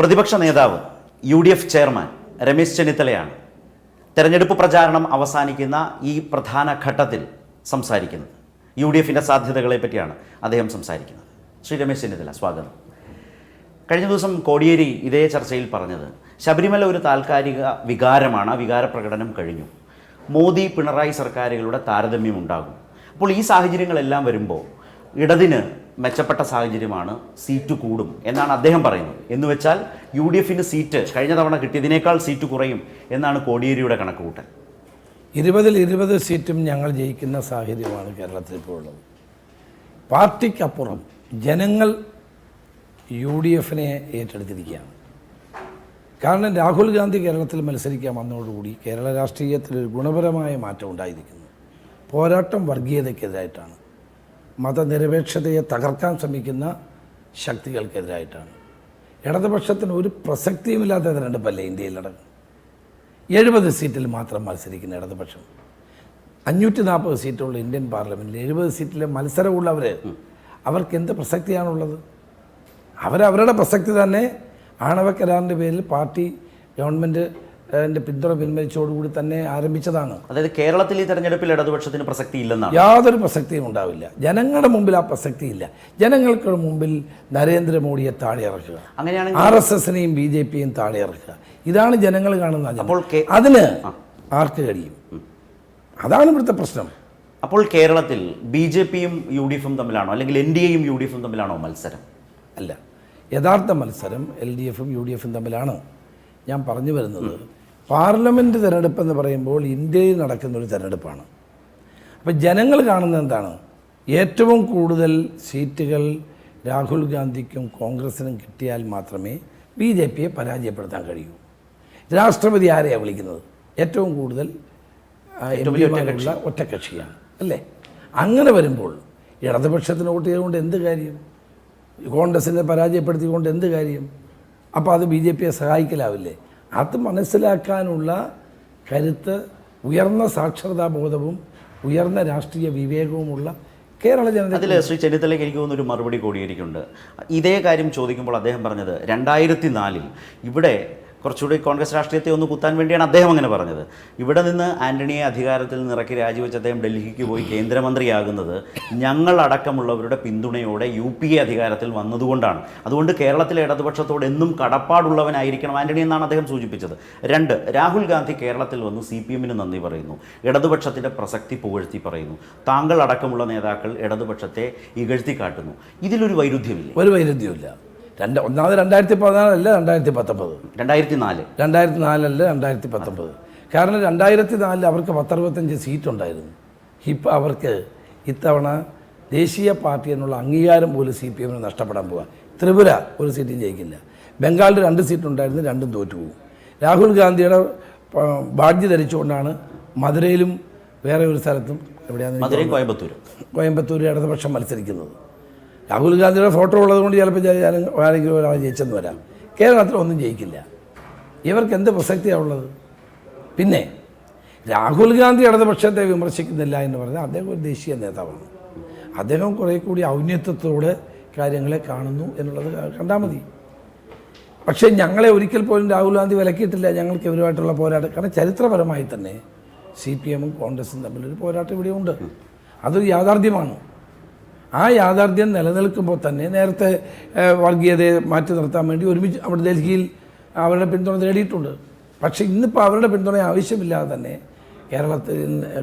പ്രതിപക്ഷ നേതാവ് U D F chairman Ramesh ചെന്നിത്തലയാണ് തെരഞ്ഞെടുപ്പ് പ്രചാരണം അവസാനിക്കുന്ന ഈ പ്രധാന ഘട്ടത്തിൽ സംസാരിക്കുന്നത്. യു ഡി എഫിന്റെ സാധ്യതകളെ പറ്റിയാണ് അദ്ദേഹം സംസാരിക്കുന്നത്. ശ്രീ രമേശ് ചെന്നിത്തല സ്വാഗതം. കഴിഞ്ഞ ദിവസം കോടിയേരി ഇതേ ചർച്ചയിൽ പറഞ്ഞത് ശബരിമല ഒരു താൽക്കാലിക വികാരമാണ് ആ വികാര പ്രകടനം കഴിഞ്ഞു. മോദി പിണറായി സർക്കാരുകളുടെ താരതമ്യം ഉണ്ടാകും. അപ്പോൾ ഈ സാഹചര്യങ്ങളെല്ലാം വരുമ്പോൾ ഇടതിന് മെച്ചപ്പെട്ട സാഹചര്യമാണ് സീറ്റ് കൂടും എന്നാണ് അദ്ദേഹം പറയുന്നത്. എന്ന് വെച്ചാൽ യു ഡി എഫിന് സീറ്റ് കഴിഞ്ഞ തവണ കിട്ടിയതിനേക്കാൾ സീറ്റ് കുറയും എന്നാണ് കോടിയേരിയുടെ കണക്കുകൂട്ടൽ. ഇരുപതിൽ ഇരുപത് സീറ്റും ഞങ്ങൾ ജയിക്കുന്ന സാഹചര്യമാണ് കേരളത്തിൽ ഇപ്പോൾ ഉള്ളത്. പാർട്ടിക്കപ്പുറം ജനങ്ങൾ യു ഡി എഫിനെ ഏറ്റെടുത്തിരിക്കുകയാണ്. കാരണം രാഹുൽ ഗാന്ധി കേരളത്തിൽ മത്സരിക്കാൻ വന്നതോടുകൂടി കേരള രാഷ്ട്രീയത്തിൽ ഒരു ഗുണപരമായ മാറ്റം ഉണ്ടായിരിക്കുന്നു. പോരാട്ടം വർഗീയതയ്ക്കെതിരായിട്ടാണ്. മതനിരപേക്ഷതയെ തകർക്കാൻ ശ്രമിക്കുന്ന ശക്തികൾക്കെതിരായിട്ടാണ്. ഇടതുപക്ഷത്തിന് ഒരു പ്രസക്തിയുമില്ലാത്ത തിരഞ്ഞെടുപ്പല്ലേ ഇന്ത്യയിലടക്കം എഴുപത് സീറ്റിൽ മാത്രം മത്സരിക്കുന്ന ഇടതുപക്ഷം. അഞ്ഞൂറ്റി നാൽപ്പത് സീറ്റുള്ള ഇന്ത്യൻ പാർലമെന്റിൽ എഴുപത് സീറ്റിലെ മത്സരമുള്ളവർ അവർക്ക് എന്ത് പ്രസക്തിയാണുള്ളത്? അവരവരുടെ പ്രസക്തി തന്നെ ആണവ കരാറിന്റെ പേരിൽ പാർട്ടി ഗവൺമെന്റ് എന്റെ പിന്തുണ പിൻവലിച്ചോടുകൂടി തന്നെ ആരംഭിച്ചതാണ്. അതായത് കേരളത്തിൽ ഈ തെരഞ്ഞെടുപ്പിൽ ഇടതുപക്ഷത്തിന് പ്രസക്തി ഇല്ലെന്നാണ്. യാതൊരു പ്രസക്തിയും ഉണ്ടാവില്ല. ജനങ്ങളുടെ മുമ്പിൽ ആ പ്രസക്തി ഇല്ല. ജനങ്ങൾക്ക് മുമ്പിൽ നരേന്ദ്രമോദിയെ താഴെ ഇറക്കുക അങ്ങനെയാണെങ്കിൽ ആർ എസ് എസിനെയും ബി ജെ പിയും താഴെ ഇറക്കുക ഇതാണ് ജനങ്ങൾ കാണുന്ന അപ്പോൾ അതിന് ആർക്ക് കഴിയും? അതാണ് ഇവിടുത്തെ പ്രശ്നം. അപ്പോൾ കേരളത്തിൽ ബി ജെ പിയും യു ഡി എഫും തമ്മിലാണോ? അല്ലെങ്കിൽ എൻ ഡി എയും യു ഡി എഫും തമ്മിലാണോ മത്സരം? അല്ല. യഥാർത്ഥ മത്സരം എൽ ഡി എഫും യു ഡി എഫും തമ്മിലാണ്. ഞാൻ പറഞ്ഞു വരുന്നത് പാർലമെന്റ് തിരഞ്ഞെടുപ്പെന്ന് പറയുമ്പോൾ ഇന്ത്യയിൽ നടക്കുന്ന ഒരു തിരഞ്ഞെടുപ്പാണ്. അപ്പം ജനങ്ങൾ കാണുന്നത് എന്താണ്? ഏറ്റവും കൂടുതൽ സീറ്റുകൾ രാഹുൽ ഗാന്ധിക്കും കോൺഗ്രസിനും കിട്ടിയാൽ മാത്രമേ ബി ജെ പിയെ പരാജയപ്പെടുത്താൻ കഴിയൂ. രാഷ്ട്രപതി ആരെയാണ് വിളിക്കുന്നത്? ഏറ്റവും കൂടുതൽ എം പിമാരുള്ള ഒറ്റക്കക്ഷിയാണ് അല്ലേ? അങ്ങനെ വരുമ്പോൾ ഇടതുപക്ഷത്തിന് വോട്ട് ചെയ്തുകൊണ്ട് എന്ത് കാര്യം? കോൺഗ്രസിനെ പരാജയപ്പെടുത്തിക്കൊണ്ട് എന്ത് കാര്യം? അപ്പോൾ അത് ബി ജെ പിയെ സഹായിക്കലാവില്ലേ? അത് മനസ്സിലാക്കാനുള്ള കരുത്ത് ഉയർന്ന സാക്ഷരതാ ബോധവും ഉയർന്ന രാഷ്ട്രീയ വിവേകവുമുള്ള കേരള ജനത അതിൽ ശ്രീ ചെന്നിത്തലയ്ക്ക് എനിക്ക് തോന്നുന്ന ഒരു മറുപടി കൂടിയിരിക്കുന്നുണ്ട്. ഇതേ കാര്യം ചോദിക്കുമ്പോൾ അദ്ദേഹം പറഞ്ഞത് രണ്ടായിരത്തി നാലിൽ ഇവിടെ കുറച്ചുകൂടി കോൺഗ്രസ് രാഷ്ട്രീയത്തെ ഒന്ന് കുത്താൻ വേണ്ടിയാണ് അദ്ദേഹം അങ്ങനെ പറഞ്ഞത്. ഇവിടെ നിന്ന് ആന്റണിയെ അധികാരത്തിൽ നിറക്കി രാജിവെച്ച് അദ്ദേഹം ഡൽഹിക്ക് പോയി കേന്ദ്രമന്ത്രിയാകുന്നത് ഞങ്ങളടക്കമുള്ളവരുടെ പിന്തുണയോടെ യു പി എ അധികാരത്തിൽ വന്നതുകൊണ്ടാണ്. അതുകൊണ്ട് കേരളത്തിലെ ഇടതുപക്ഷത്തോട് എന്നും കടപ്പാടുള്ളവനായിരിക്കണം ആന്റണി എന്നാണ് അദ്ദേഹം സൂചിപ്പിച്ചത്. രണ്ട് രാഹുൽ ഗാന്ധി കേരളത്തിൽ വന്ന് സി പി എമ്മിന് നന്ദി പറയുന്നു. ഇടതുപക്ഷത്തിന്റെ പ്രസക്തി പുകഴ്ത്തി പറയുന്നു. താങ്കൾ അടക്കമുള്ള നേതാക്കൾ ഇടതുപക്ഷത്തെ ഇകഴ്ത്തി കാട്ടുന്നു. ഇതിലൊരു വൈരുദ്ധ്യമില്ല. ഒരു വൈരുദ്ധ്യമില്ല രണ്ട് ഒന്നാമത് രണ്ടായിരത്തി പതിനാലല്ല രണ്ടായിരത്തി പത്തൊമ്പത് രണ്ടായിരത്തി നാല് രണ്ടായിരത്തി നാലല്ല രണ്ടായിരത്തി പത്തൊമ്പത് കാരണം രണ്ടായിരത്തി നാലിൽ അവർക്ക് പത്തറുപത്തഞ്ച് സീറ്റുണ്ടായിരുന്നു. ഇപ്പം അവർക്ക് ഇത്തവണ ദേശീയ പാർട്ടി എന്നുള്ള അംഗീകാരം പോലും സി പി എമ്മിന് നഷ്ടപ്പെടാൻ പോവുക ത്രിപുര ഒരു സീറ്റും ജയിക്കില്ല. ബംഗാളിൽ രണ്ട് സീറ്റുണ്ടായിരുന്നു രണ്ടും തോറ്റുപോകും. രാഹുൽ ഗാന്ധിയുടെ ഭാഗ്യ ബാഡ്ജ് ധരിച്ചുകൊണ്ടാണ് മധുരയിലും വേറെ ഒരു സ്ഥലത്തും എവിടെയാണ് കോയമ്പത്തൂർ കോയമ്പത്തൂർ ഇടതുപക്ഷം മത്സരിക്കുന്നത്. രാഹുൽ ഗാന്ധിയുടെ ഫോട്ടോ ഉള്ളത് കൊണ്ട് ചിലപ്പോൾ ആരെങ്കിലും ഒരാൾ ജയിച്ചെന്ന് വരാം. കേരളത്തിൽ ഒന്നും ജയിക്കില്ല. ഇവർക്ക് എന്ത് പ്രസക്തിയാണ് ഉള്ളത് പിന്നെ രാഹുൽ ഗാന്ധി ഇടതുപക്ഷത്തെ വിമർശിക്കുന്നില്ല എന്ന് പറഞ്ഞാൽ അദ്ദേഹം ഒരു ദേശീയ നേതാവാണ്. അദ്ദേഹം കുറേ കൂടി ഔന്നത്യത്തോടെ കാര്യങ്ങളെ കാണുന്നു എന്നുള്ളത് കണ്ടാൽ മതി. പക്ഷേ ഞങ്ങളെ ഒരിക്കൽ പോലും രാഹുൽ ഗാന്ധി വിലക്കിയിട്ടില്ല. ഞങ്ങൾക്ക് ഇവരുമായിട്ടുള്ള പോരാട്ടം. കാരണം ചരിത്രപരമായി തന്നെ സി പി എമ്മും കോൺഗ്രസും തമ്മിലൊരു പോരാട്ടം ഇവിടെയുണ്ട്. അതൊരു യാഥാർത്ഥ്യമാണ്. ആ യാഥാർത്ഥ്യം നിലനിൽക്കുമ്പോൾ തന്നെ നേരത്തെ വർഗീയതയെ മാറ്റി നിർത്താൻ വേണ്ടി ഒരുമിച്ച് അവിടെ ഡൽഹിയിൽ അവരുടെ പിന്തുണ നേടിയിട്ടുണ്ട്. പക്ഷേ ഇന്നിപ്പോൾ അവരുടെ പിന്തുണ ആവശ്യമില്ലാതെ തന്നെ കേരളത്തിൽ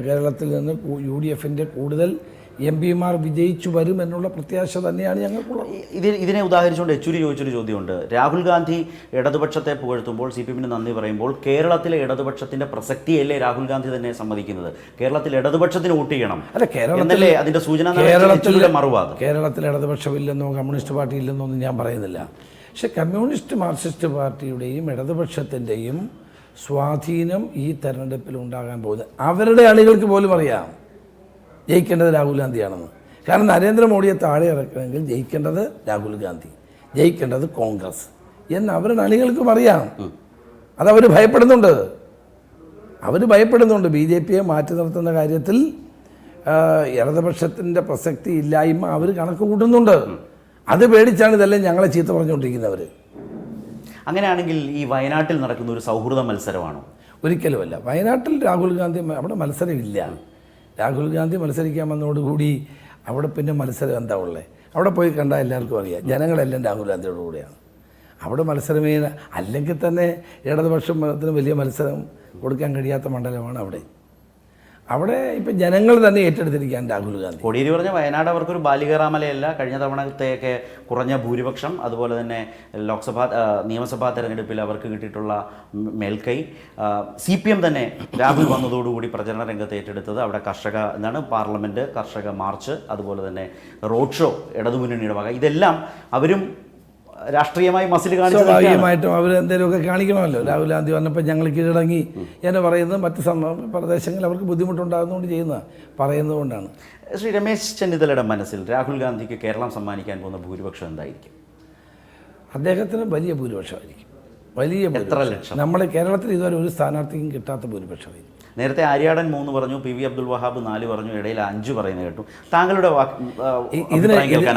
കേരളത്തിൽ നിന്ന് യു ഡി എഫിന്റെ കൂടുതൽ എം പിമാർ വിജയിച്ചു വരുമെന്നുള്ള പ്രത്യാശ തന്നെയാണ് ഞങ്ങൾക്കുള്ളത്. ഇതിന് ഇതിനെ ഉദാഹരിച്ചുകൊണ്ട് യെച്ചൂരി ചോദിച്ചൊരു ചോദ്യമുണ്ട്. രാഹുൽ ഗാന്ധി ഇടതുപക്ഷത്തെ പുകഴ്ത്തുമ്പോൾ സി പി എമ്മിന് നന്ദി പറയുമ്പോൾ കേരളത്തിലെ ഇടതുപക്ഷത്തിന്റെ പ്രസക്തിയല്ലേ രാഹുൽ ഗാന്ധി തന്നെ സമ്മതിക്കുന്നത്? കേരളത്തിൽ ഇടതുപക്ഷത്തിന് വോട്ട് ചെയ്യണം. അല്ല കേരളത്തിലെ അതിന്റെ സൂചന കേരളത്തിലെ മറുവാദം? കേരളത്തിൽ ഇടതുപക്ഷമില്ലെന്നോ കമ്മ്യൂണിസ്റ്റ് പാർട്ടി ഇല്ലെന്നോ ഒന്നും ഞാൻ പറയുന്നില്ല. പക്ഷെ കമ്മ്യൂണിസ്റ്റ് മാർക്സിസ്റ്റ് പാർട്ടിയുടെയും ഇടതുപക്ഷത്തിന്റെയും സ്വാധീനം ഈ തെരഞ്ഞെടുപ്പിൽ ഉണ്ടാകാൻ പോകുന്നത്. അവരുടെ അണികൾക്ക് പോലും അറിയാം. ജയിക്കേണ്ടത് രാഹുൽ ഗാന്ധിയാണെന്ന്. കാരണം നരേന്ദ്രമോദിയെ താഴെ ഇറക്കണമെങ്കിൽ ജയിക്കേണ്ടത് രാഹുൽ ഗാന്ധി ജയിക്കേണ്ടത് കോൺഗ്രസ് എന്ന് അവരുടെ അണികൾക്കും അറിയാം. അതവർ ഭയപ്പെടുന്നുണ്ട്. അവർ ഭയപ്പെടുന്നുണ്ട്. ബി ജെ പിയെ മാറ്റി നിർത്തുന്ന കാര്യത്തിൽ ഇടതുപക്ഷത്തിന്റെ പ്രസക്തി ഇല്ലായ്മ അവർ കണക്ക് കൂട്ടുന്നുണ്ട്. അത് പേടിച്ചാണ് ഇതെല്ലാം ഞങ്ങളെ ചീത്ത പറഞ്ഞുകൊണ്ടിരിക്കുന്നവർ അങ്ങനെയാണെങ്കിൽ ഈ വയനാട്ടിൽ നടക്കുന്ന ഒരു സൗഹൃദ മത്സരമാണോ? ഒരിക്കലുമല്ല. വയനാട്ടിൽ രാഹുൽ ഗാന്ധി അവിടെ മത്സരമില്ല. രാഹുൽ ഗാന്ധി മത്സരിക്കാൻ വന്നതോടുകൂടി അവിടെ പിന്നെ മത്സരം എന്താ ഉള്ളത് അവിടെ പോയി കണ്ടാൽ എല്ലാവർക്കും അറിയാം. ജനങ്ങളെല്ലാം രാഹുൽ ഗാന്ധിയുടെ കൂടെയാണ്. അവിടെ മത്സരമേ അല്ലെങ്കിൽ തന്നെ ഇടതുപക്ഷത്തിന് വലിയ മത്സരം കൊടുക്കാൻ കഴിയാത്ത മണ്ഡലമാണ് അവിടെ. അവിടെ ഇപ്പം ജനങ്ങൾ തന്നെ ഏറ്റെടുത്തിരിക്കാൻ രാഹുൽ ഗാന്ധി. കോടിയേരി പറഞ്ഞ വയനാട് അവർക്കൊരു ബാലികറാമലയല്ല. കഴിഞ്ഞ തവണത്തെയൊക്കെ കുറഞ്ഞ ഭൂരിപക്ഷം അതുപോലെ തന്നെ ലോക്സഭാ നിയമസഭാ തെരഞ്ഞെടുപ്പിൽ അവർക്ക് കിട്ടിയിട്ടുള്ള മേൽക്കൈ. സി പി എം തന്നെ രാഹുൽ വന്നതോടുകൂടി പ്രചരണ രംഗത്ത് ഏറ്റെടുത്തത് അവിടെ കർഷക എന്താണ് പാർലമെന്റ് കർഷക മാർച്ച് അതുപോലെ തന്നെ റോഡ് ഷോ ഇടതുമുന്നണിയുടെ വക. ഇതെല്ലാം അവരും രാഷ്ട്രീയമായി മസിൽ കാണിച്ചു സ്വാഭാവികമായിട്ടും അവർ എന്തെങ്കിലുമൊക്കെ കാണിക്കണമല്ലോ. രാഹുൽ ഗാന്ധി വന്നപ്പോൾ ഞങ്ങൾ കീഴടങ്ങി. എന്ന് പറയുന്നത് മറ്റ് പ്രദേശങ്ങളിൽ അവർക്ക് ബുദ്ധിമുട്ടുണ്ടാകുന്നതുകൊണ്ട് ചെയ്യുന്ന പറയുന്നതുകൊണ്ടാണ്. ശ്രീ രമേശ് ചെന്നിത്തലയുടെ മനസ്സിൽ രാഹുൽ ഗാന്ധിക്ക് കേരളം സമ്മാനിക്കാൻ പോകുന്ന ഭൂരിപക്ഷം എന്തായിരിക്കും? അദ്ദേഹത്തിന് വലിയ ഭൂരിപക്ഷമായിരിക്കും. വലിയ എത്ര ലക്ഷം? നമ്മൾ കേരളത്തിൽ ഇതുവരെ ഒരു സ്ഥാനാർത്ഥിക്കും കിട്ടാത്ത ഭൂരിപക്ഷം നേരത്തെ ആര്യാടൻ മൂന്ന് പറഞ്ഞു പി വി അബ്ദുൽ വഹാബ് നാല് പറഞ്ഞു ഇടയിൽ അഞ്ച് പറയുന്നത് കേട്ടു. താങ്കളുടെ ഇതിന്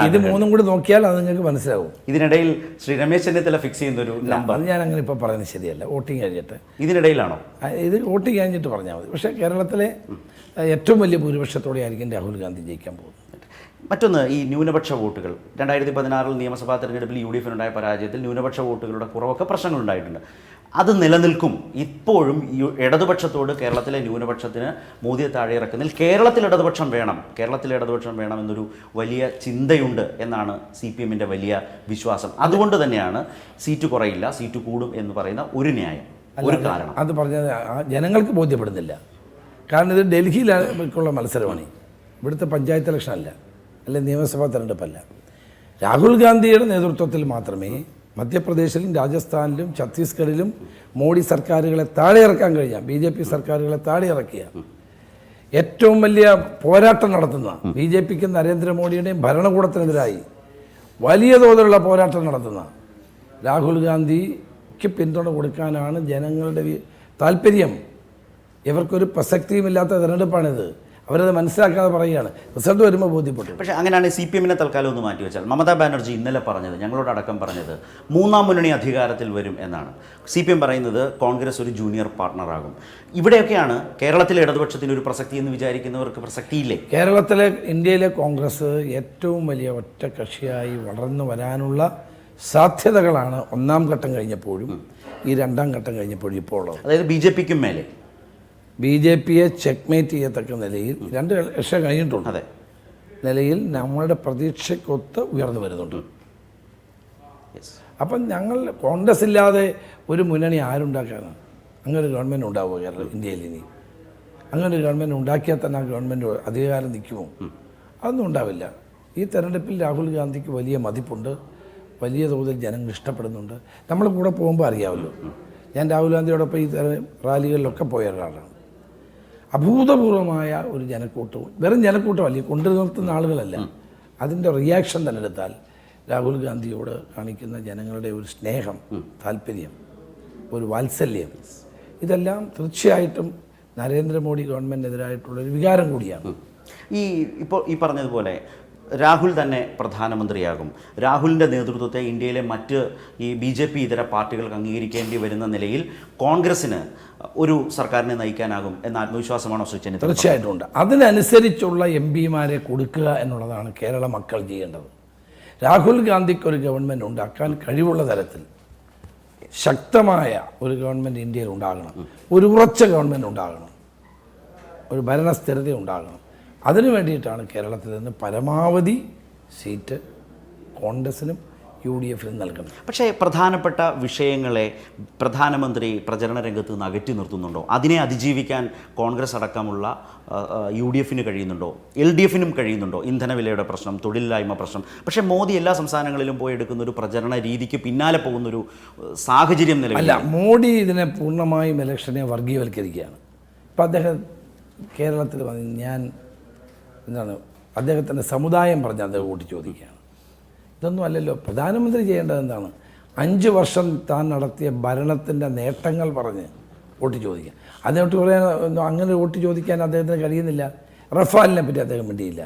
ഇത്. മൂന്നും കൂടി നോക്കിയാൽ അത് നിങ്ങൾക്ക് മനസ്സിലാവും. ഇതിനിടയിൽ ശ്രീ രമേശ് ചെന്നിത്തല ഫിക്സ് ചെയ്യുന്ന ഒരു നമ്പർ ഞാൻ അങ്ങനെ ഇപ്പോൾ പറയുന്നത് ശരിയല്ല. വോട്ടിംഗ് കഴിഞ്ഞിട്ട്. ഇതിനിടയിലാണോ? ഇത് വോട്ടിംഗ് കഴിഞ്ഞിട്ട് പറഞ്ഞാൽ മതി. പക്ഷേ കേരളത്തിലെ ഏറ്റവും വലിയ ഭൂരിപക്ഷത്തോടെ ആയിരിക്കും രാഹുൽ ഗാന്ധി ജയിക്കാൻ പോകുന്നത്. മറ്റൊന്ന് ഈ ന്യൂനപക്ഷ വോട്ടുകൾ. രണ്ടായിരത്തി പതിനാറിൽ നിയമസഭാ തെരഞ്ഞെടുപ്പിൽ യു ഡി എഫിനുണ്ടായ പരാജയത്തിൽ ന്യൂനപക്ഷ വോട്ടുകളുടെ കുറവൊക്കെ പ്രശ്നങ്ങളുണ്ടായിട്ടുണ്ട്. അത് നിലനിൽക്കും. ഇപ്പോഴും ഇടതുപക്ഷത്തോട് കേരളത്തിലെ ന്യൂനപക്ഷത്തിന് മോദിയെ താഴെ ഇറക്കുന്നതിൽ കേരളത്തിൽ ഇടതുപക്ഷം വേണം. കേരളത്തിലെ ഇടതുപക്ഷം വേണം എന്നൊരു വലിയ ചിന്തയുണ്ട് എന്നാണ് സി പി എമ്മിന്റെ വലിയ വിശ്വാസം. അതുകൊണ്ട് തന്നെയാണ് സീറ്റ് കുറയില്ല സീറ്റ് കൂടും എന്ന് പറയുന്ന ഒരു ന്യായം ഒരു കാരണം. അത് പറഞ്ഞത് ജനങ്ങൾക്ക് ബോധ്യപ്പെടുന്നില്ല. കാരണം ഇത് ഡൽഹിയിലുള്ള മത്സരമാണ്. ഇവിടുത്തെ പഞ്ചായത്ത് ഇലക്ഷൻ അല്ല. അല്ലെ നിയമസഭാ തെരഞ്ഞെടുപ്പല്ല. രാഹുൽ ഗാന്ധിയുടെ നേതൃത്വത്തിൽ മാത്രമേ മധ്യപ്രദേശിലും രാജസ്ഥാനിലും ഛത്തീസ്ഗഡിലും മോഡി സർക്കാരുകളെ താഴെ ഇറക്കാൻ കഴിയുക ബി ജെ പി സർക്കാരുകളെ താഴെ ഇറക്കിയ ഏറ്റവും വലിയ പോരാട്ടം നടത്തുന്ന ബി ജെ പിക്ക് നരേന്ദ്രമോദിയുടെയും ഭരണകൂടത്തിനെതിരായി വലിയ തോതിലുള്ള പോരാട്ടം നടത്തുന്ന രാഹുൽ ഗാന്ധിക്ക് പിന്തുണ കൊടുക്കാനാണ് ജനങ്ങളുടെ താല്പര്യം. ഇവർക്കൊരു പ്രസക്തിയുമില്ലാത്ത തെരഞ്ഞെടുപ്പാണിത്. അവരത് മനസ്സിലാക്കാതെ പറയുകയാണ്. റിസൾട്ട് വരുമ്പോൾ ബോധ്യപ്പെട്ടു. പക്ഷേ അങ്ങനെയാണ് സി പി എമ്മിനെ തൽക്കാലം ഒന്ന് മാറ്റി വെച്ചാൽ. മമതാ ബാനർജി ഇന്നലെ പറഞ്ഞത് ഞങ്ങളോട് അടക്കം പറഞ്ഞത് മൂന്നാം മുന്നണി അധികാരത്തിൽ വരും എന്നാണ്. സി പി എം പറയുന്നത് കോൺഗ്രസ് ഒരു ജൂനിയർ പാർട്ണറാകും ഇവിടെയൊക്കെയാണ് കേരളത്തിലെ ഇടതുപക്ഷത്തിന് ഒരു പ്രസക്തി എന്ന് വിചാരിക്കുന്നവർക്ക് പ്രസക്തിയില്ലേ? കേരളത്തിലെ ഇന്ത്യയിലെ കോൺഗ്രസ് ഏറ്റവും വലിയ ഒറ്റ കക്ഷിയായി വളർന്നു വരാനുള്ള സാധ്യതകളാണ് ഒന്നാം ഘട്ടം കഴിഞ്ഞപ്പോഴും ഈ രണ്ടാം ഘട്ടം കഴിഞ്ഞപ്പോഴും ഇപ്പോൾ ഉള്ളത്. അതായത് ബി ജെ പിക്കും മേലെ. ബി ജെ പിയെ ചെക്ക്മേറ്റ് ചെയ്യത്തക്ക നിലയിൽ രണ്ട് ലക്ഷം കഴിഞ്ഞിട്ടുണ്ട്. അതെ. നിലയിൽ നമ്മളുടെ പ്രതീക്ഷയ്ക്കൊത്ത് ഉയർന്നു വരുന്നുണ്ട്. അപ്പം ഞങ്ങൾ കോൺഗ്രസ് ഇല്ലാതെ ഒരു മുന്നണി ആരുണ്ടാക്കാനാണ് അങ്ങനെ ഒരു ഗവൺമെന്റ് ഉണ്ടാവുമോ കേരളം ഇന്ത്യയിൽ ഇനി? അങ്ങനെ ഒരു ഗവൺമെന്റ് ഉണ്ടാക്കിയാൽ തന്നെ ആ ഗവൺമെന്റ് അധികാരം നിൽക്കുമോ? അതൊന്നും ഉണ്ടാവില്ല. ഈ തെരഞ്ഞെടുപ്പിൽ രാഹുൽ ഗാന്ധിക്ക് വലിയ മതിപ്പുണ്ട്. വലിയ തോതിൽ ജനങ്ങൾ ഇഷ്ടപ്പെടുന്നുണ്ട്. നമ്മൾ കൂടെ പോകുമ്പോൾ അറിയാമല്ലോ. ഞാൻ രാഹുൽ ഗാന്ധിയോടൊപ്പം ഈ റാലികളിലൊക്കെ പോയ ഒരാളാണ്. അഭൂതപൂർവമായ ഒരു ജനക്കൂട്ടവും വെറും ജനക്കൂട്ടമല്ല കൊണ്ടു നിർത്തുന്ന ആളുകളല്ല. അതിന്റെ റിയാക്ഷൻ തന്നെ എടുത്താൽ രാഹുൽ ഗാന്ധിയോട് കാണിക്കുന്ന ജനങ്ങളുടെ ഒരു സ്നേഹം താല്പര്യം ഒരു വാത്സല്യം ഇതെല്ലാം തീർച്ചയായിട്ടും നരേന്ദ്രമോദി ഗവൺമെന്റിനെതിരായിട്ടുള്ള ഒരു വികാരം കൂടിയാണ്. ഈ ഇപ്പോൾ ഈ പറഞ്ഞതുപോലെ രാഹുൽ തന്നെ പ്രധാനമന്ത്രിയാകും. രാഹുലിന്റെ നേതൃത്വത്തെ ഇന്ത്യയിലെ മറ്റ് ഈ ബി ജെ പി ഇതര പാർട്ടികൾക്ക് അംഗീകരിക്കേണ്ടി വരുന്ന നിലയിൽ കോൺഗ്രസ്സിന് ഒരു സർക്കാരിനെ നയിക്കാനാകും എന്ന ആത്മവിശ്വാസമാണോ ചെന്നിത്തല? തീർച്ചയായിട്ടും ഉണ്ട്. അതിനനുസരിച്ചുള്ള എം പിമാരെ കൊടുക്കുക എന്നുള്ളതാണ് കേരള മക്കൾ ചെയ്യേണ്ടത്. രാഹുൽ ഗാന്ധിക്ക് ഒരു ഗവൺമെന്റ് ഉണ്ടാക്കാൻ കഴിവുള്ള തരത്തിൽ ശക്തമായ ഒരു ഗവൺമെന്റ് ഇന്ത്യയിൽ ഉണ്ടാകണം. ഒരു ഉറച്ച ഗവൺമെന്റ് ഉണ്ടാകണം. ഒരു ഭരണസ്ഥിരത ഉണ്ടാകണം. അതിനു വേണ്ടിയിട്ടാണ് കേരളത്തിൽ നിന്ന് പരമാവധി സീറ്റ് കോൺഗ്രസിനും യു ഡി എഫിനും നൽകുന്നത്. പക്ഷേ പ്രധാനപ്പെട്ട വിഷയങ്ങളെ പ്രധാനമന്ത്രി പ്രചരണ രംഗത്ത് നിന്ന് അകറ്റി നിർത്തുന്നുണ്ടോ? അതിനെ അതിജീവിക്കാൻ കോൺഗ്രസ് അടക്കമുള്ള യു ഡി എഫിന് കഴിയുന്നുണ്ടോ? എൽ ഡി എഫിനും കഴിയുന്നുണ്ടോ ഇന്ധനവിലയുടെ പ്രശ്നം തൊഴിലില്ലായ്മ പ്രശ്നം. പക്ഷേ മോദി എല്ലാ സംസ്ഥാനങ്ങളിലും പോയി എടുക്കുന്ന ഒരു പ്രചരണ രീതിക്ക് പിന്നാലെ പോകുന്നൊരു സാഹചര്യം നിലവില്ല മോഡി ഇതിനെ പൂർണമായും ഇലക്ഷനെ വർഗീയവൽക്കരിക്കുകയാണ് ഇപ്പം അദ്ദേഹം കേരളത്തിൽ വന്ന് ഞാൻ എന്താണ് അദ്ദേഹത്തിന്റെ സമുദായം പറഞ്ഞ് അദ്ദേഹം വോട്ട് ചോദിക്കുകയാണ്. ഇതൊന്നും അല്ലല്ലോ പ്രധാനമന്ത്രി ചെയ്യേണ്ടത് എന്താണ്? അഞ്ച് വർഷം താൻ നടത്തിയ ഭരണത്തിന്റെ നേട്ടങ്ങൾ പറഞ്ഞ് വോട്ട് ചോദിക്കുക. അദ്ദേഹത്തെ പറയാൻ അങ്ങനെ വോട്ട് ചോദിക്കാൻ അദ്ദേഹത്തിന് കഴിയുന്നില്ല. റഫാലിനെ പറ്റി അദ്ദേഹം മിണ്ടിയില്ല.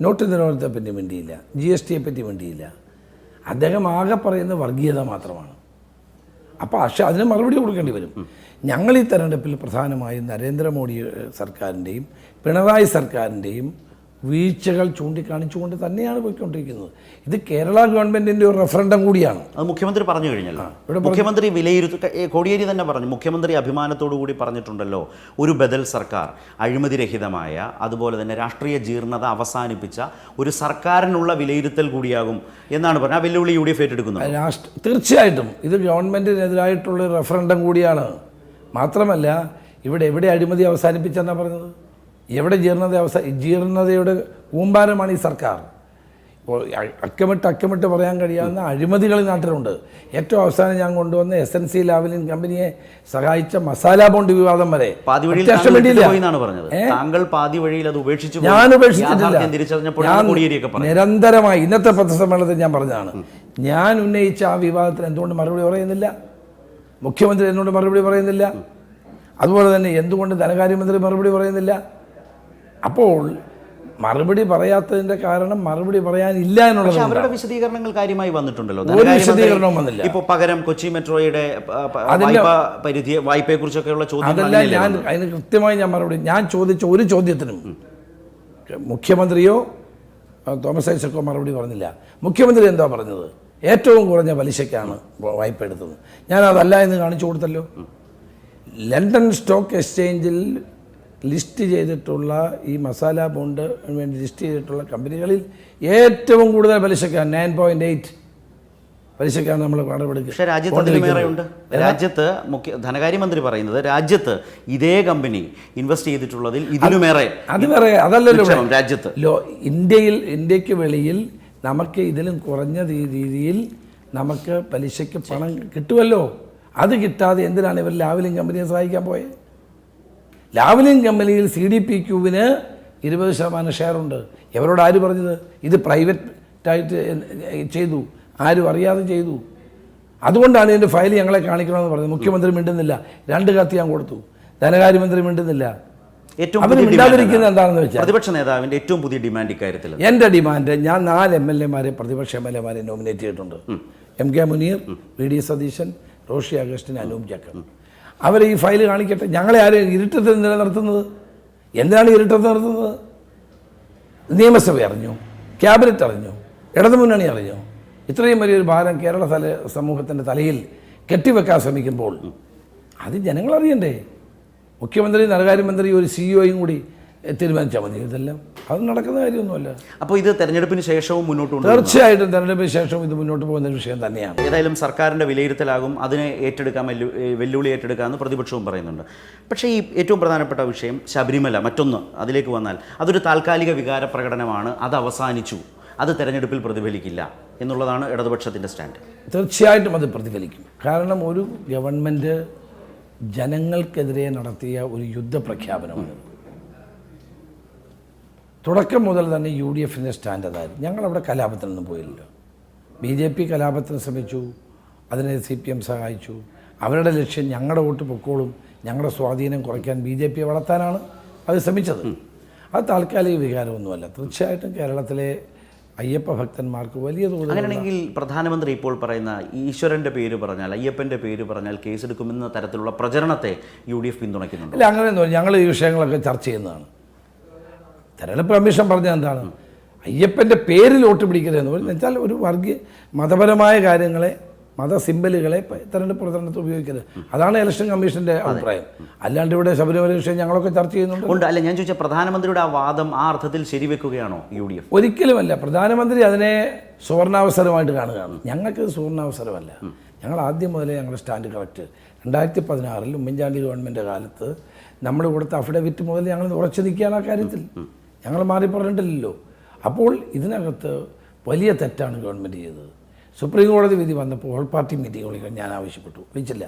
നോട്ട് നിരോധനത്തെ പറ്റി മിണ്ടിയില്ല. ജി എസ് ടിയെ പറ്റി മിണ്ടിയില്ല. അദ്ദേഹം ആകെ പറയുന്ന വർഗീയത മാത്രമാണ്. അപ്പോൾ പക്ഷേ അതിന് മറുപടി കൊടുക്കേണ്ടി വരും. ഞങ്ങൾ ഈ തെരഞ്ഞെടുപ്പിൽ പ്രധാനമായും നരേന്ദ്രമോദി സർക്കാരിന്റെയും പിണറായി സർക്കാരിന്റെയും വീഴ്ചകൾ ചൂണ്ടിക്കാണിച്ചുകൊണ്ട് തന്നെയാണ് പോയിക്കൊണ്ടിരിക്കുന്നത്. ഇത് കേരള ഗവൺമെന്റിന്റെ ഒരു റെഫറൻഡം കൂടിയാണ്. അത് മുഖ്യമന്ത്രി പറഞ്ഞു കഴിഞ്ഞല്ലോ. മുഖ്യമന്ത്രി വിലയിരുത്ത കോടിയേരി തന്നെ പറഞ്ഞു. മുഖ്യമന്ത്രി അഭിമാനത്തോടു കൂടി പറഞ്ഞിട്ടുണ്ടല്ലോ ഒരു ബദൽ സർക്കാർ അഴിമതിരഹിതമായ അതുപോലെ തന്നെ രാഷ്ട്രീയ ജീർണത അവസാനിപ്പിച്ച ഒരു സർക്കാരിനുള്ള വിലയിരുത്തൽ കൂടിയാകും എന്നാണ് പറഞ്ഞത്. ആ വെല്ലുവിളി യു ഡി എഫ് ഏറ്റെടുക്കുന്നത് തീർച്ചയായിട്ടും ഇത് ഗവൺമെന്റിനെതിരായിട്ടുള്ള റെഫറൻഡം കൂടിയാണ്. മാത്രമല്ല ഇവിടെ എവിടെ അഴിമതി അവസാനിപ്പിച്ചെന്നാണ് പറഞ്ഞത്? എവിടെ ജീർണത അവസ്ഥ ജീർണതയുടെ കൂമ്പാരമാണ് ഈ സർക്കാർ. ഇപ്പോൾ അക്കമിട്ട് അക്കമിട്ട് പറയാൻ കഴിയാവുന്ന അഴിമതികൾ നാട്ടിലുണ്ട്. ഏറ്റവും അവസാനം ഞാൻ കൊണ്ടുവന്ന എസ് എൻ സി ലാവലിൻ കമ്പനിയെ സഹായിച്ച മസാല ബോണ്ട് വിവാദം വരെ. താങ്കൾ പാതി വഴിയിൽ അത് ഉപേക്ഷിച്ചു. ഞാൻ ഉപേക്ഷിച്ചിട്ടില്ല. നിരന്തരമായി ഇന്നത്തെ പത്രസമ്മേളനത്തിൽ ഞാൻ പറഞ്ഞതാണ്. ഞാൻ ഉന്നയിച്ച ആ വിവാദത്തിന് എന്തുകൊണ്ട് മറുപടി പറയുന്നില്ല? മുഖ്യമന്ത്രി എന്തുകൊണ്ട് മറുപടി പറയുന്നില്ല? അതുപോലെ തന്നെ എന്തുകൊണ്ട് ധനകാര്യമന്ത്രി മറുപടി പറയുന്നില്ല? അപ്പോൾ മറുപടി പറയാത്തതിന്റെ കാരണം മറുപടി പറയാനില്ല എന്നുള്ളത് അവരുടെ വിശദീകരണങ്ങൾ കാര്യമായി വന്നിട്ടുണ്ടല്ലോ. ഒരു വിശദീകരണവും വന്നില്ല. ഇപ്പൊ പകരം കൊച്ചി മെട്രോയുടെ പരിധി വായ്പയെ കുറിച്ചൊക്കെയുള്ള ചോദ്യം അതല്ല ഞാൻ? അതിന് കൃത്യമായി ഞാൻ മറുപടി ഞാൻ ചോദിച്ച ഒരു ചോദ്യത്തിനും മുഖ്യമന്ത്രിയോ തോമസ് ഐസക്കോ മറുപടി പറഞ്ഞില്ല. മുഖ്യമന്ത്രി എന്താ പറഞ്ഞത്? ഏറ്റവും കുറഞ്ഞ പലിശയ്ക്കാണ് വായ്പ എടുത്തത് ഞാൻ അതല്ല എന്ന് കാണിച്ചു കൊടുത്തല്ലോ. ലണ്ടൻ സ്റ്റോക്ക് എക്സ്ചേഞ്ചിൽ ലിസ്റ്റ് ചെയ്തിട്ടുള്ള ഈ മസാല ബോണ്ട് വേണ്ടി ലിസ്റ്റ് ചെയ്തിട്ടുള്ള കമ്പനികളിൽ ഏറ്റവും കൂടുതൽ പലിശക്കാൻ നയൻ പോയിന്റ് എയ്റ്റ്. പലിശക്കാണ് നമ്മൾ പക്ഷേ രാജ്യത്ത് രാജ്യത്ത് മുഖ്യ ധനകാര്യമന്ത്രി പറയുന്നത് രാജ്യത്ത് ഇതേ കമ്പനി ഇൻവെസ്റ്റ് ചെയ്തിട്ടുള്ളതിൽ ഇതിലുമേറെ അത് വേറെ അതല്ലല്ലോ. രാജ്യത്ത്. ഇന്ത്യയിൽ ഇന്ത്യയ്ക്ക് വെളിയിൽ നമുക്ക് ഇതിലും കുറഞ്ഞ രീതിയിൽ നമുക്ക് പലിശയ്ക്ക് പണം കിട്ടുമല്ലോ. അത് കിട്ടാതെ എന്തിനാണ് ഇവർ ലാവലിൻ കമ്പനിയെ സഹായിക്കാൻ പോയത് ലാവലിൻ കമ്പനിയിൽ സി ഡി പി ക്യൂവിന് ഇരുപത് ശതമാനം ഷെയറുണ്ട്. ഇവരോട് ആര് പറഞ്ഞത്? ഇത് പ്രൈവറ്റായിട്ട് ചെയ്തു. ആരും അറിയാതെ ചെയ്തു. അതുകൊണ്ടാണ് ഇതിന്റെ ഫയൽ ഞങ്ങളെ കാണിക്കണമെന്ന് പറഞ്ഞത്. മുഖ്യമന്ത്രി മിണ്ടുന്നില്ല. രണ്ട് കത്ത് ഞാൻ കൊടുത്തു. ധനകാര്യമന്ത്രി മിണ്ടുന്നില്ല. ഏറ്റവും മിണ്ടാതിരിക്കുന്നത്? എന്താണെന്ന് വെച്ചാൽ പ്രതിപക്ഷ നേതാവിന്റെ ഏറ്റവും പുതിയ ഡിമാൻഡ് ഇക്കാര്യത്തിൽ എന്റെ ഡിമാൻഡ് ഞാൻ നാല് എം എൽ എമാരെ പ്രതിപക്ഷ എം എൽ എമാരെ നോമിനേറ്റ് ചെയ്തിട്ടുണ്ട്. M K Muneer V D Satheesan Roshy Augustine Anoop Jacob. അവർ ഈ ഫയൽ കാണിക്കട്ടെ. ഞങ്ങളെ ആരും ഇരുട്ടത്തിൽ നിലനിർത്തുന്നത്? എന്തിനാണ് ഇരുട്ടത്ത് നിർത്തുന്നത് നിയമസഭ അറിഞ്ഞു ക്യാബിനറ്റ് അറിഞ്ഞു ഇടതുമുന്നണി അറിഞ്ഞു. ഇത്രയും വലിയൊരു ഭാരം കേരള തല സമൂഹത്തിന്റെ തലയിൽ കെട്ടിവെക്കാൻ ശ്രമിക്കുമ്പോൾ അത് ജനങ്ങളറിയണ്ടേ? മുഖ്യമന്ത്രി ധനകാര്യമന്ത്രി ഒരു സിഇഒയും കൂടി എ, തീരുമാനിച്ചാൽ മതി. ഇതെല്ലാം അത് നടക്കുന്ന കാര്യമൊന്നുമല്ല. അപ്പോൾ ഇത് തെരഞ്ഞെടുപ്പിന് ശേഷവും മുന്നോട്ട് കൊണ്ടുപോകും തീർച്ചയായിട്ടും തെരഞ്ഞെടുപ്പിന് ശേഷവും ഇത് മുന്നോട്ട് പോകുന്ന ഒരു വിഷയം തന്നെയാണ്. ഏതായാലും സർക്കാരിന്റെ വിലയിരുത്തലാകും അതിനെ ഏറ്റെടുക്കാൻ വെല്ലു വെല്ലുവിളി ഏറ്റെടുക്കാമെന്ന് പ്രതിപക്ഷവും പറയുന്നുണ്ട്. പക്ഷേ ഈ ഏറ്റവും പ്രധാനപ്പെട്ട വിഷയം ശബരിമല മറ്റൊന്ന് അതിലേക്ക് വന്നാൽ അതൊരു താൽക്കാലിക വികാര പ്രകടനമാണ് അത് അവസാനിച്ചു അത് തെരഞ്ഞെടുപ്പിൽ പ്രതിഫലിക്കില്ല എന്നുള്ളതാണ് ഇടതുപക്ഷത്തിന്റെ സ്റ്റാൻഡ്. തീർച്ചയായിട്ടും അത് പ്രതിഫലിക്കും. കാരണം ഒരു ഗവൺമെന്റ് ജനങ്ങൾക്കെതിരെ നടത്തിയ ഒരു യുദ്ധപ്രഖ്യാപനമാണ്. തുടക്കം മുതൽ തന്നെ യു ഡി എഫിന്റെ സ്റ്റാൻഡ് അതായിരുന്നു ഞങ്ങളവിടെ കലാപത്തിനൊന്നും പോയില്ലല്ലോ ബി ജെ പി കലാപത്തിന് ശ്രമിച്ചു. അതിനെ സി പി എം സഹായിച്ചു. അവരുടെ ലക്ഷ്യം ഞങ്ങളുടെ വോട്ട് പൊക്കോളും. ഞങ്ങളുടെ സ്വാധീനം കുറയ്ക്കാൻ ബി ജെ പിയെ വളർത്താനാണ് അത് ശ്രമിച്ചത്. അത് താൽക്കാലിക വികാരമൊന്നുമല്ല. തീർച്ചയായിട്ടും കേരളത്തിലെ അയ്യപ്പ ഭക്തന്മാർക്ക് വലിയ തോതിൽ അങ്ങനെയാണെങ്കിൽ പ്രധാനമന്ത്രി ഇപ്പോൾ പറയുന്ന ഈശ്വരന്റെ പേര് പറഞ്ഞാൽ അയ്യപ്പന്റെ പേര് പറഞ്ഞാൽ കേസെടുക്കുമെന്ന തരത്തിലുള്ള പ്രചരണത്തെ യു ഡി എഫ് പിന്തുണയ്ക്കുന്നുണ്ട്? അല്ല അങ്ങനെയൊന്നും ഞങ്ങൾ ഈ വിഷയങ്ങളൊക്കെ ചർച്ച ചെയ്യുന്നതാണ്. തെരഞ്ഞെടുപ്പ് കമ്മീഷൻ പറഞ്ഞത് എന്താണ്? അയ്യപ്പന്റെ പേരിൽ വോട്ട് പിടിക്കരുതെന്ന് എന്ന് വെച്ചാൽ ഒരു വർഗീയ മതപരമായ കാര്യങ്ങളെ മത സിമ്പലുകളെ തെരഞ്ഞെടുപ്പ് പ്രചരണത്തിൽ ഉപയോഗിക്കരുത്. അതാണ് ഇലക്ഷൻ കമ്മീഷന്റെ അഭിപ്രായം. അല്ലാണ്ട് ഇവിടെ ശബരിമല വിഷയം ഞങ്ങളൊക്കെ ചർച്ച ചെയ്യുന്നുണ്ട്. ഉണ്ട്. അല്ല ഞാൻ ചോദിച്ച പ്രധാനമന്ത്രിയുടെ ആ വാദം ആ അർത്ഥത്തിൽ ശരിവെക്കുകയാണോ യു ഡി എഫ് ഒരിക്കലുമല്ല. പ്രധാനമന്ത്രി അതിനെ സുവർണാവസരമായിട്ട് കാണുകയാണ് ഞങ്ങൾക്ക് സുവർണാവസരമല്ല. ഞങ്ങൾ ആദ്യം മുതലേ ഞങ്ങളുടെ സ്റ്റാൻഡ് കറക്റ്റ്. രണ്ടായിരത്തി പതിനാറിൽ ഉമ്മൻചാണ്ടി ഗവൺമെന്റ് കാലത്ത് നമ്മൾ കൊടുത്ത അഫിഡവിറ്റ് മുതൽ ഞങ്ങൾ ഉറച്ചു നിൽക്കുകയാണ് ആ കാര്യത്തിൽ. ഞങ്ങൾ മാറി പറഞ്ഞിട്ടില്ലല്ലോ. അപ്പോൾ ഇതിനകത്ത് വലിയ തെറ്റാണ് ഗവൺമെന്റ് ചെയ്തത്. സുപ്രീം കോടതി വിധി വന്നപ്പോൾ ഓൾ പാർട്ടി മീറ്റിംഗ് വിളിക്കാൻ ഞാൻ ആവശ്യപ്പെട്ടു. വിളിച്ചില്ല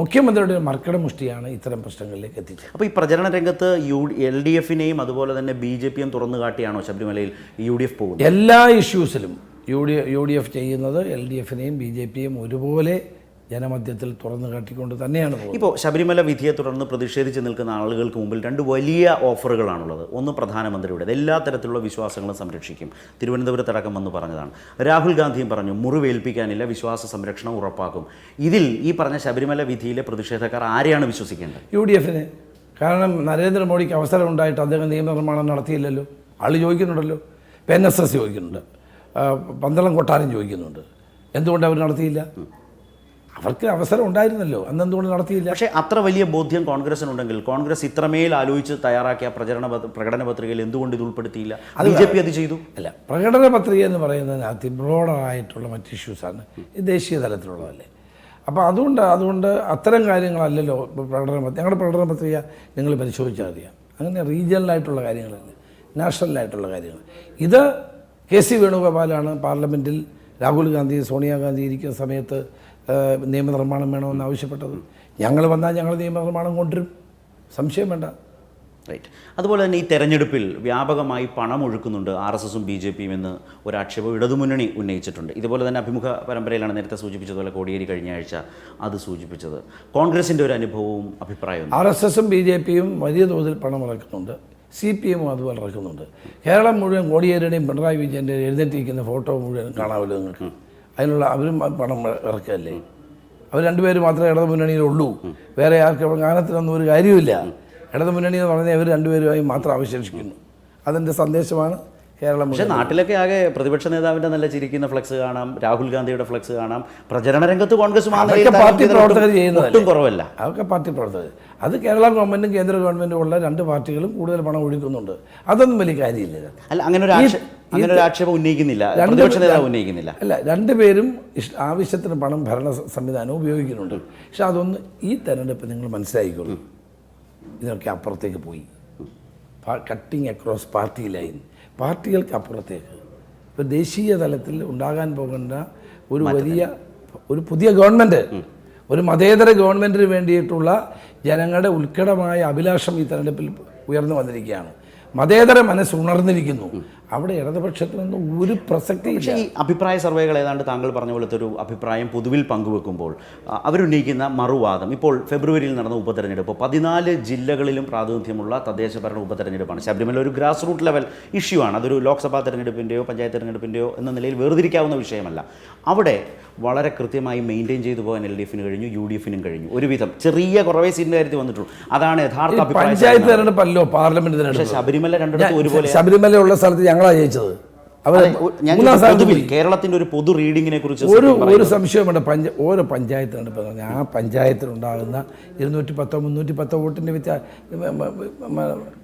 മുഖ്യമന്ത്രിയുടെ മർക്കട മുഷ്ടിയാണ് ഇത്തരം പ്രശ്നങ്ങളിലേക്ക് എത്തിച്ചത്. അപ്പോൾ ഈ പ്രചരണ രംഗത്ത് യു എൽ ഡി എഫിനെയും അതുപോലെ തന്നെ ബി ജെ പിയും തുറന്നു കാട്ടിയാണോ ശബരിമലയിൽ യു ഡി എഫ് പോകുന്നത്? എല്ലാ ഇഷ്യൂസിലും U D U D F ചെയ്യുന്നത് എൽ ഡി എഫിനെയും ബി ജെ പിയും ഒരുപോലെ ജനമധ്യത്തിൽ തുറന്നു കാട്ടിക്കൊണ്ട് തന്നെയാണ് ഇപ്പോൾ ശബരിമല വിധിയെ തുടർന്ന് പ്രതിഷേധിച്ച് നിൽക്കുന്ന ആളുകൾക്ക് മുമ്പിൽ രണ്ട് വലിയ ഓഫറുകളാണുള്ളത്. ഒന്ന് പ്രധാനമന്ത്രിയുടെ എല്ലാ തരത്തിലുള്ള വിശ്വാസങ്ങളും സംരക്ഷിക്കും. തിരുവനന്തപുരത്തടക്കം വന്ന് പറഞ്ഞതാണ്. രാഹുൽ ഗാന്ധിയും പറഞ്ഞു മുറിവേൽപ്പിക്കാനില്ല വിശ്വാസ സംരക്ഷണം ഉറപ്പാക്കും. ഇതിൽ ഈ പറഞ്ഞ ശബരിമല വിധിയിലെ പ്രതിഷേധക്കാർ ആരെയാണ് വിശ്വസിക്കേണ്ടത്? യു ഡി എഫിന് കാരണം നരേന്ദ്രമോദിക്ക് അവസരം ഉണ്ടായിട്ട് അദ്ദേഹം നിയമനിർമ്മാണം നടത്തിയില്ലല്ലോ. ആൾ ചോദിക്കുന്നുണ്ടല്ലോ. ഇപ്പം എൻ എസ് എസ് ചോദിക്കുന്നുണ്ട്. പന്തളം കൊട്ടാരം ചോദിക്കുന്നുണ്ട്. എന്തുകൊണ്ട് അവർ നടത്തിയില്ല? അവർക്ക് അവസരം ഉണ്ടായിരുന്നല്ലോ. അന്ന് എന്തുകൊണ്ട് നടത്തിയില്ല? പക്ഷേ അത്ര വലിയ ബോധ്യം കോൺഗ്രസിനുണ്ടെങ്കിൽ കോൺഗ്രസ് ഇത്രമേൽ ആലോചിച്ച് തയ്യാറാക്കിയ പ്രചരണ പ്രകടന പത്രികയിൽ എന്തുകൊണ്ട് ഇത് ഉൾപ്പെടുത്തിയില്ല? ബി ജെ പി അത് ചെയ്തു? അല്ല പ്രകടന പത്രിക എന്ന് പറയുന്നതിനകത്ത് ബ്രോഡറായിട്ടുള്ള മറ്റ് ഇഷ്യൂസാണ് ഇത് ദേശീയ തലത്തിലുള്ളതല്ലേ. അപ്പോൾ അതുകൊണ്ട് അതുകൊണ്ട് അത്തരം കാര്യങ്ങളല്ലല്ലോ പ്രകടന പത്രിക. ഞങ്ങളുടെ പ്രകടന പത്രിക നിങ്ങൾ പരിശോധിച്ചാൽ അറിയാം അങ്ങനെ റീജിയണലായിട്ടുള്ള കാര്യങ്ങളല്ല നാഷണലായിട്ടുള്ള കാര്യങ്ങൾ. ഇത് കെ സി വേണുഗോപാലാണ് പാർലമെന്റിൽ രാഹുൽ ഗാന്ധി സോണിയാഗാന്ധി ഇരിക്കുന്ന സമയത്ത് നിയമനിർമ്മാണം വേണമെന്ന് ആവശ്യപ്പെട്ടത്. ഞങ്ങൾ വന്നാൽ ഞങ്ങൾ നിയമനിർമ്മാണം കൊണ്ടുവരും. സംശയം വേണ്ട. റൈറ്റ് അതുപോലെ തന്നെ ഈ തെരഞ്ഞെടുപ്പിൽ വ്യാപകമായി പണം ഒഴുക്കുന്നുണ്ട് ആർ എസ് എസും ബി ജെ പിയും എന്ന് ഒരാക്ഷേപം ഇടതുമുന്നണി ഉന്നയിച്ചിട്ടുണ്ട്. ഇതുപോലെ തന്നെ അഭിമുഖ പരമ്പരയിലാണ് നേരത്തെ സൂചിപ്പിച്ചതുപോലെ കോടിയേരി കഴിഞ്ഞ ആഴ്ച അത് സൂചിപ്പിച്ചത്. കോൺഗ്രസിന്റെ ഒരു അനുഭവവും അഭിപ്രായവും ആർ എസ് എസും ബി ജെ പിയും വലിയ തോതിൽ പണം ഇറക്കുന്നുണ്ട്. സി പി എമ്മും അതുപോലെ ഇറക്കുന്നുണ്ട്. കേരളം മുഴുവൻ കോടിയേരിയുടെയും പിണറായി വിജയന്റെ എഴുന്നേറ്റിരിക്കുന്ന ഫോട്ടോ മുഴുവൻ കാണാമല്ലോ നിങ്ങൾക്ക്. അതിനുള്ള അവരും പണം ഇറക്കുകയല്ലേ? അവർ രണ്ടുപേരും മാത്രമേ ഇടതു മുന്നണിയിലുള്ളൂ. വേറെ ആർക്കും ഗാനത്തിനൊന്നും ഒരു കാര്യമില്ല ഇടതു മുന്നണി എന്ന് പറഞ്ഞാൽ അവർ രണ്ടുപേരുമായി മാത്രം അവശേഷിക്കുന്നു. അതിന്റെ സന്ദേശമാണ് കേരളം പക്ഷേ നാട്ടിലൊക്കെ ആകെ പ്രതിപക്ഷ നേതാവിന്റെ നല്ല ചിരിക്കുന്ന ഫ്ലക്സ് കാണാം രാഹുൽ ഗാന്ധിയുടെ ഫ്ലക്സ് കാണാം പ്രചരണ രംഗത്ത് കോൺഗ്രസ് പാർട്ടി പ്രവർത്തകർ ഒട്ടും- കുറവല്ല. അതൊക്കെ പാർട്ടി പ്രവർത്തകർ. അത് കേരള ഗവൺമെന്റും കേന്ദ്ര ഗവൺമെന്റും ഉള്ള രണ്ട് പാർട്ടികളും കൂടുതൽ പണം ഒഴുക്കുന്നുണ്ട്. അതൊന്നും വലിയ കാര്യമില്ല. അല്ല അങ്ങനെ ഒരു അങ്ങനെ ഒരു ആക്ഷേപം ഉന്നയിക്കുന്നില്ല പ്രതിപക്ഷ നേതാവ് ഉന്നയിക്കുന്നില്ല. അല്ല രണ്ടുപേരും ആവശ്യത്തിന് പണം ഭരണ സംവിധാനം ഉപയോഗിക്കുന്നുണ്ട്. പക്ഷെ അതൊന്ന് ഈ തെരഞ്ഞെടുപ്പ് നിങ്ങൾ മനസ്സിലാക്കിക്കോളൂ ഇതിനൊക്കെ അപ്പുറത്തേക്ക് പോയി. കട്ടിങ് അക്രോസ് പാർട്ടി ലൈൻ പാർട്ടികൾക്ക് അപ്പുറത്തേക്ക്. ഇപ്പോൾ ദേശീയ തലത്തിൽ ഉണ്ടാകാൻ പോകേണ്ട ഒരു വലിയ ഒരു പുതിയ ഗവൺമെന്റ് ഒരു മതേതര ഗവൺമെന്റിന് വേണ്ടിയിട്ടുള്ള ജനങ്ങളുടെ ഉത്കടമായ അഭിലാഷം ഈ തെരഞ്ഞെടുപ്പിൽ ഉയർന്നു വന്നിരിക്കുകയാണ്. മതേതര മനസ്സ് ഉണർന്നിരിക്കുന്നു. അവിടെ ഇടതുപക്ഷത്തിൽ നിന്ന് ഒരു പ്രസക്തി പക്ഷേ ഈ അഭിപ്രായ സർവേകൾ ഏതാണ്ട് താങ്കൾ പറഞ്ഞ പോലത്തെ ഒരു അഭിപ്രായം പൊതുവിൽ പങ്കുവെക്കുമ്പോൾ അവരുന്നയിക്കുന്ന മറുവാദം ഇപ്പോൾ ഫെബ്രുവരിയിൽ നടന്ന ഉപതെരഞ്ഞെടുപ്പ് പതിനാല് ജില്ലകളിലും പ്രാതിനിധ്യമുള്ള തദ്ദേശ ഭരണ ഉപതെരഞ്ഞെടുപ്പാണ്. ശബരിമല ഒരു ഗ്രാസ് റൂട്ട് ലെവൽ ഇഷ്യൂ ആണ്. അതൊരു ലോക്സഭാ തെരഞ്ഞെടുപ്പിന്റെയോ പഞ്ചായത്ത് തെരഞ്ഞെടുപ്പിന്റെയോ എന്ന നിലയിൽ വേർതിരിക്കാവുന്ന വിഷയമല്ല. അവിടെ വളരെ കൃത്യമായി മെയിന്റെയിൻ ചെയ്തു പോകാൻ എൽ ഡി എഫിന് കഴിഞ്ഞു യു ഡി എഫിനും കഴിഞ്ഞു. ഒരുവിധം ചെറിയ കുറവേ സീറ്റിന്റെ കാര്യത്തിൽ വന്നിട്ടുള്ളൂ. അതാണ് യഥാർത്ഥ പഞ്ചായത്ത് തെരഞ്ഞെടുപ്പല്ലോ പാർലമെന്റ് ശബരിമല രണ്ടിടത്തും ഒരുപോലെ ശബരിമല ഉള്ള സ്ഥലത്ത് ഞങ്ങളാ ജയിച്ചത്. കേരളത്തിന്റെ ഒരു പൊതു റീഡിങ്ങിനെ കുറിച്ച് ഒരു ഒരു സംശയം വേണ്ട പഞ്ച ഓരോ പഞ്ചായത്ത് തെരഞ്ഞെടുപ്പ് എന്ന് ആ പഞ്ചായത്തിലുണ്ടാകുന്ന ഇരുന്നൂറ്റി പത്തോ മുന്നൂറ്റി പത്തോ വോട്ടിന്റെ വ്യത്യാ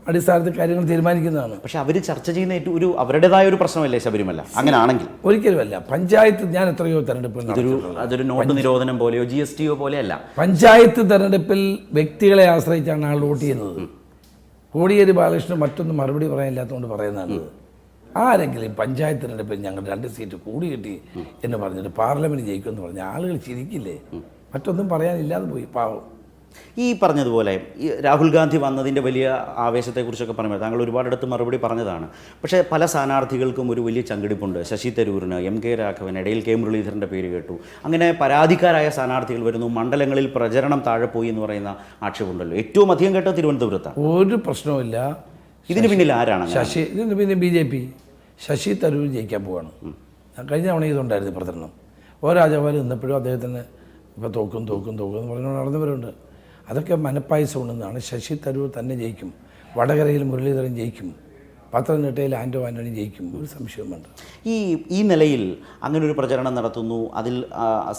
അടിസ്ഥാനത്തിൽ കാര്യങ്ങൾ തീരുമാനിക്കുന്നതാണ്. പക്ഷെ അവർ ചർച്ച ചെയ്യുന്ന ഏറ്റവും ഒരു അവരുടേതായ ഒരു പ്രശ്നമല്ലേ ശബരിമല? അങ്ങനെ ആണെങ്കിൽ ഒരിക്കലുമല്ല. പഞ്ചായത്ത് ഞാൻ എത്രയോ തെരഞ്ഞെടുപ്പ് അതൊരു അതൊരു നോട്ട് നിരോധനം പോലെയോ ജി എസ് ടിയോ പോലെയല്ല. പഞ്ചായത്ത് തെരഞ്ഞെടുപ്പിൽ വ്യക്തികളെ ആശ്രയിച്ചാണ് ആൾ വോട്ട് ചെയ്യുന്നത്. കോടിയേരി ബാലകൃഷ്ണൻ മറ്റൊന്നും മറുപടി പറയാനില്ലാത്തതുകൊണ്ട് പറയുന്നതാണ്. ആരെങ്കിലും പഞ്ചായത്തിനെ പേര് ഞങ്ങൾ രണ്ട് സീറ്റ് കൂടി കിട്ടി എന്ന് പറഞ്ഞിട്ട് പാർലമെന്റ് ജയിക്കും എന്ന് പറഞ്ഞ ആളുകൾ ചിരിക്കില്ലേ? മറ്റൊന്നും പറയാനില്ലാതെ പോയി പാവം. ഈ പറഞ്ഞതുപോലെ ഈ രാഹുൽ ഗാന്ധി വന്നതിന്റെ വലിയ ആവേശത്തെക്കുറിച്ചൊക്കെ പറഞ്ഞു താങ്കൾ ഒരുപാടിടത്ത് മറുപടി പറഞ്ഞതാണ്. പക്ഷേ പല സ്ഥാനാർത്ഥികൾക്കും ഒരു വലിയ ചങ്കിടിപ്പുണ്ട്. ശശി തരൂരിന് എം കെ രാഘവൻ ഇടയിൽ കെ മുരളീധരന്റെ പേര് കേട്ടു. അങ്ങനെ പരാതിക്കാരായ സ്ഥാനാർത്ഥികൾ വരുന്നു. മണ്ഡലങ്ങളിൽ പ്രചരണം താഴെ പോയി എന്ന് പറയുന്ന ആക്ഷേപമുണ്ടല്ലോ. ഏറ്റവും അധികം കേട്ടത് തിരുവനന്തപുരത്താണ്. ഒരു പ്രശ്നവുമില്ല. ഇതിന് പിന്നിൽ ആരാണ്? ശശി ഇതിന് പിന്നെ B J P. Shashi Tharoor ജയിക്കാൻ പോവാണ്. കഴിഞ്ഞ തവണ ഇതുണ്ടായിരുന്നു പ്രചരണം. ഓ രാജാവാൽ നിന്നപ്പോഴും അദ്ദേഹത്തിന് ഇപ്പോൾ തോക്കും തോക്കും തോക്കും എന്ന് പറഞ്ഞു നടന്നവരുണ്ട്. അതൊക്കെ മനപ്പായസം ഉണ്ടെന്നാണ് ശശി തരൂർ തന്നെ ജയിക്കും. വടകരയിൽ മുരളീധരൻ ജയിക്കും. പത്തനംതിട്ടയിൽ ആൻഡോ ആന്റണി ജയിക്കും. ഒരു സംശയമുണ്ട് ഈ ഈ നിലയിൽ അങ്ങനെ ഒരു പ്രചരണം നടത്തുന്നു. അതിൽ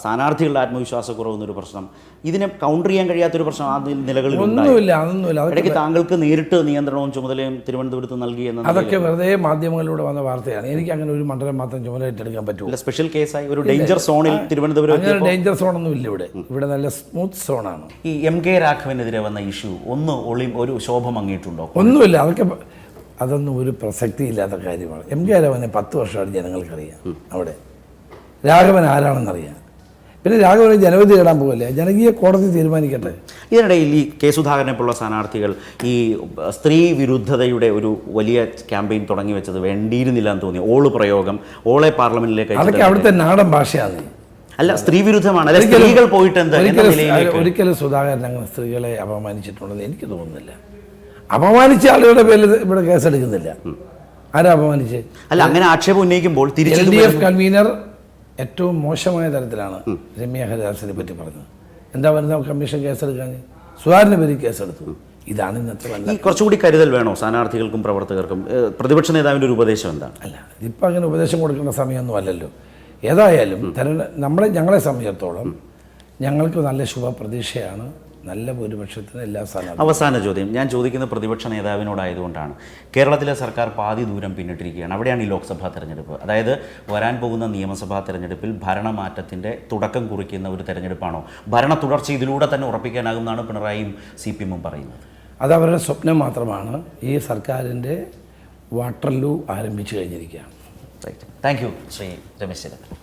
സ്ഥാനാർത്ഥികളുടെ സ്ഥാനാർത്ഥികളുടെ ആത്മവിശ്വാസക്കുറവെന്നൊരു പ്രശ്നം. ഇതിനെ കൗണ്ടർ ചെയ്യാൻ കഴിയാത്തൊരു പ്രശ്നം അതിൽ നിലകളിൽ. ഒന്നുമില്ല അതൊന്നുമില്ല ഇടയ്ക്ക് താങ്കൾക്ക് നേരിട്ട് നിയന്ത്രണവും ചുമതലയും തിരുവനന്തപുരത്ത് നൽകി എന്ന അതൊക്കെ വെറുതെ മാധ്യമങ്ങളിലൂടെ വന്ന വാർത്തയാണ്. എനിക്ക് അങ്ങനെ ഒരു മണ്ഡലം മാത്രം ചുമതല ഏറ്റെടുക്കാൻ നിലയിൽ സ്പെഷ്യൽ കേസായി ഒരു ഡേഞ്ചർ സോണിൽ തിരുവനന്തപുരം അങ്ങനെ ഡേഞ്ചർ സോണൊന്നും ഇല്ല ഇവിടെ. ഇവിടെ നല്ല സ്മൂത്ത് സോണാണ് ഈ എം കെ രാഘവനെതിരെ വന്ന ഇഷ്യൂ ഒന്ന് ഒളി ഒരു ശോഭം അങ്ങിയിട്ടുണ്ടോ ഒന്നുമില്ല. അതൊക്കെ അതൊന്നും ഒരു പ്രസക്തിയില്ലാത്ത കാര്യമാണ്. എം കെ രാഘവനെ പത്ത് വർഷമായിട്ട് ജനങ്ങൾക്കറിയാം അവിടെ. രാഘവൻ ആരാണെന്നറിയാം. പിന്നെ രാഘവനെ ജനവിധി തേടാൻ പോകല്ലേ ജനകീയ കോടതി തീരുമാനിക്കട്ടെ? ഇതിനിടയിൽ ഈ കെ സുധാകരനെ പോലുള്ള സ്ഥാനാർത്ഥികൾ ഈ സ്ത്രീ വിരുദ്ധതയുടെ ഒരു വലിയ ക്യാമ്പയിൻ തുടങ്ങി വെച്ചത് വേണ്ടിയിരുന്നില്ല എന്ന് തോന്നി. ഓൾ പ്രയോഗം ഓളെ പാർലമെന്റിലേക്ക് അതൊക്കെ അവിടുത്തെ നാടൻ ഭാഷയാണ്. അല്ല സ്ത്രീ വിരുദ്ധമാണ്. സ്ത്രീകൾ പോയിട്ട് ഒരിക്കലും സുധാകരൻ അങ്ങനെ സ്ത്രീകളെ അപമാനിച്ചിട്ടുണ്ടെന്ന് എനിക്ക് തോന്നുന്നില്ല. അപമാനിച്ച ആളുകളുടെ പേരിൽ ഇവിടെ കേസെടുക്കുന്നില്ല. ആരാ അപമാനിച്ച്? അല്ല അങ്ങനെ ആക്ഷേപം ഉന്നയിക്കുമ്പോൾ എൽ ഡി എഫ് കൺവീനർ ഏറ്റവും മോശമായ തരത്തിലാണ് രമ്യ ഹരിദാസിനെ പറ്റി പറഞ്ഞത്. എന്താ പറയുന്നത് കമ്മീഷൻ കേസെടുക്കാൻ? സുധാകരന്റെ പേരിൽ കേസെടുത്തു. ഇതാണ് ഇന്നത്തെ ഈ കുറച്ചുകൂടി കരുതൽ വേണോ സ്ഥാനാർത്ഥികൾക്കും പ്രവർത്തകർക്കും? പ്രതിപക്ഷ നേതാവിന്റെ ഒരു ഉപദേശം എന്താണ് അല്ല ഇപ്പം അങ്ങനെ ഉപദേശം കൊടുക്കേണ്ട സമയമൊന്നും അല്ലല്ലോ. ഏതായാലും തെരഞ്ഞെ നമ്മളെ ഞങ്ങളെ സംബന്ധിച്ചിടത്തോളം ഞങ്ങൾക്ക് നല്ല ശുഭപ്രതീക്ഷയാണ്. നല്ല ഭൂരിപക്ഷത്തിന് എല്ലാ സ്ഥാനവും അവസാന ചോദ്യം. ഞാൻ ചോദിക്കുന്ന പ്രതിപക്ഷ നേതാവിനോടായതുകൊണ്ടാണ്. കേരളത്തിലെ സർക്കാർ പാതി ദൂരം പിന്നിട്ടിരിക്കുകയാണ്. അവിടെയാണ് ഈ ലോക്സഭാ തെരഞ്ഞെടുപ്പ്. അതായത് വരാൻ പോകുന്ന നിയമസഭാ തെരഞ്ഞെടുപ്പിൽ ഭരണമാറ്റത്തിന്റെ തുടക്കം കുറിക്കുന്ന ഒരു തെരഞ്ഞെടുപ്പാണോ? ഭരണ തുടർച്ച ഇതിലൂടെ തന്നെ ഉറപ്പിക്കാനാകുമെന്നാണ് പിണറായിയും സി പി എമ്മും പറയുന്നത്. അത് അവരുടെ സ്വപ്നം മാത്രമാണ്. ഈ സർക്കാരിന്റെ വാട്ടർലൂ ആരംഭിച്ചു കഴിഞ്ഞിരിക്കുകയാണ്. Thank you Shri Ramesh Chennithala.